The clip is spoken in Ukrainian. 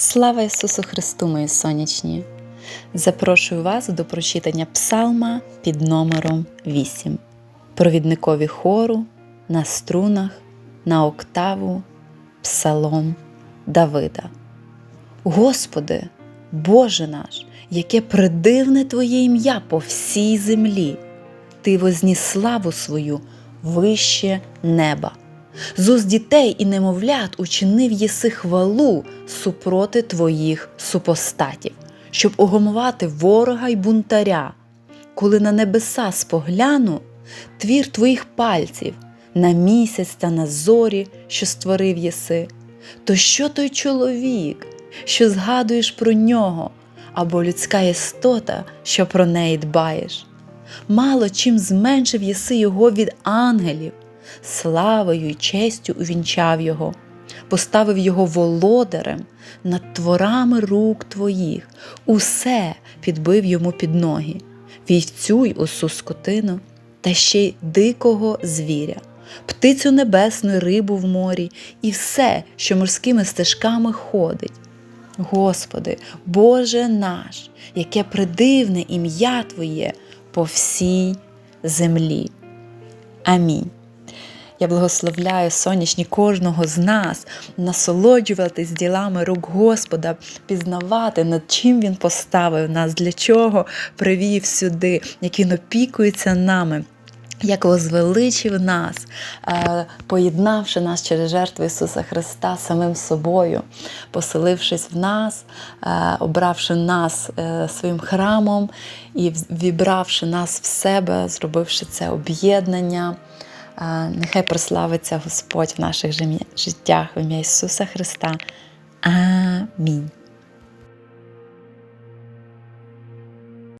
Слава Ісусу Христу, мої сонячні! Запрошую вас до прочитання Псалма під номером 8, провідникові хору на струнах на октаву Псалом Давида. Господи, Боже наш, яке придивне Твоє ім'я по всій землі, Ти возніс славу свою вище неба. З уст дітей і немовлят учинив єси хвалу супроти твоїх супостатів, щоб огомувати ворога й бунтаря. Коли на небеса спогляну, твір твоїх пальців, на місяць та на зорі, що створив єси, то що той чоловік, що згадуєш про нього, або людська істота, що про неї дбаєш? Мало чим зменшив єси його від ангелів славою й честю увінчав його, поставив його володарем над творами рук твоїх, усе підбив йому під ноги, вівцю й осу скотину, та ще й дикого звіря, птицю небесну, й рибу в морі, і все, що морськими стежками ходить. Господи, Боже наш, яке придивне ім'я Твоє по всій землі. Амінь. Я благословляю сонячні кожного з нас насолоджуватись ділами рук Господа, пізнавати, над чим Він поставив нас, для чого привів сюди, як Він опікується нами. Як возвеличив нас, е, поєднавши нас через жертву Ісуса Христа самим собою, поселившись в нас, е, обравши нас е, своїм храмом і вібравши нас в себе, зробивши це об'єднання. Нехай прославиться Господь в наших життях в ім'я Ісуса Христа. Амінь.